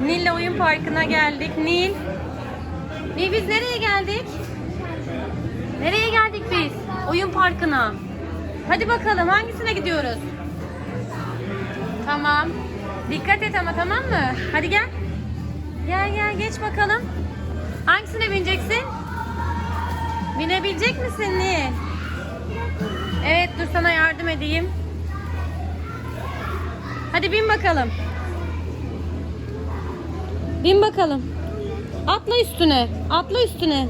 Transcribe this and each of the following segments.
Nil'le oyun parkına geldik. Nil. Nil biz nereye geldik? Nereye geldik biz? Oyun parkına. Hadi bakalım hangisine gidiyoruz? Tamam. Dikkat et ama tamam mı? Hadi gel. Gel gel geç bakalım. Hangisine bineceksin? Binebilecek misin Nil? Evet dur sana yardım edeyim. Hadi bin bakalım. Bin bakalım. Atla üstüne. Atla üstüne.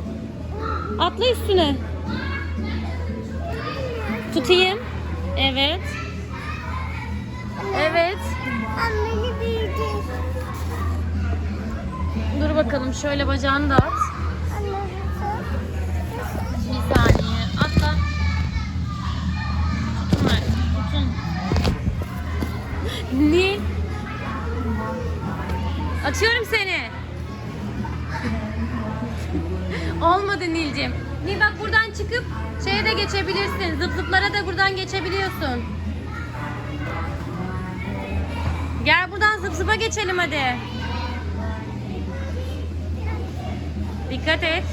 Atla üstüne. Tutayım. Evet. Evet. Dur bakalım şöyle bacağını da at. Bir saniye. Atla. Tutun ver. Tutun. Nil. Atıyorum seni. Olmadı Nilcim. Nil bak buradan çıkıp şeye de geçebilirsin. Zıp zıplara da buradan geçebiliyorsun. Gel buradan zıp zıpa geçelim hadi. Dikkat et.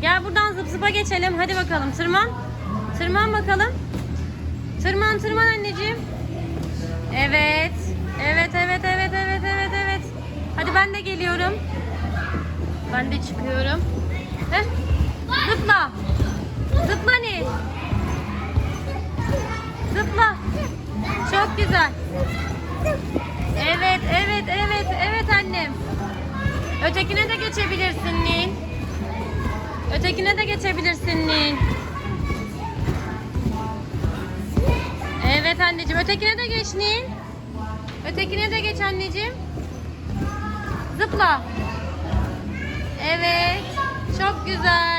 Gel buradan zıp zıpa geçelim. Hadi bakalım tırman. Tırman bakalım. Tırman tırman anneciğim. Evet. Ben de geliyorum. Ben de çıkıyorum. Heh. Zıpla. Zıpla Nil. Zıpla. Çok güzel. Evet evet evet evet annem. Ötekine de geçebilirsin Nil. Ötekine de geçebilirsin Nil. Evet anneciğim. Ötekine de geç Nil. Ötekine de geç anneciğim. Zıpla. Evet. Çok güzel.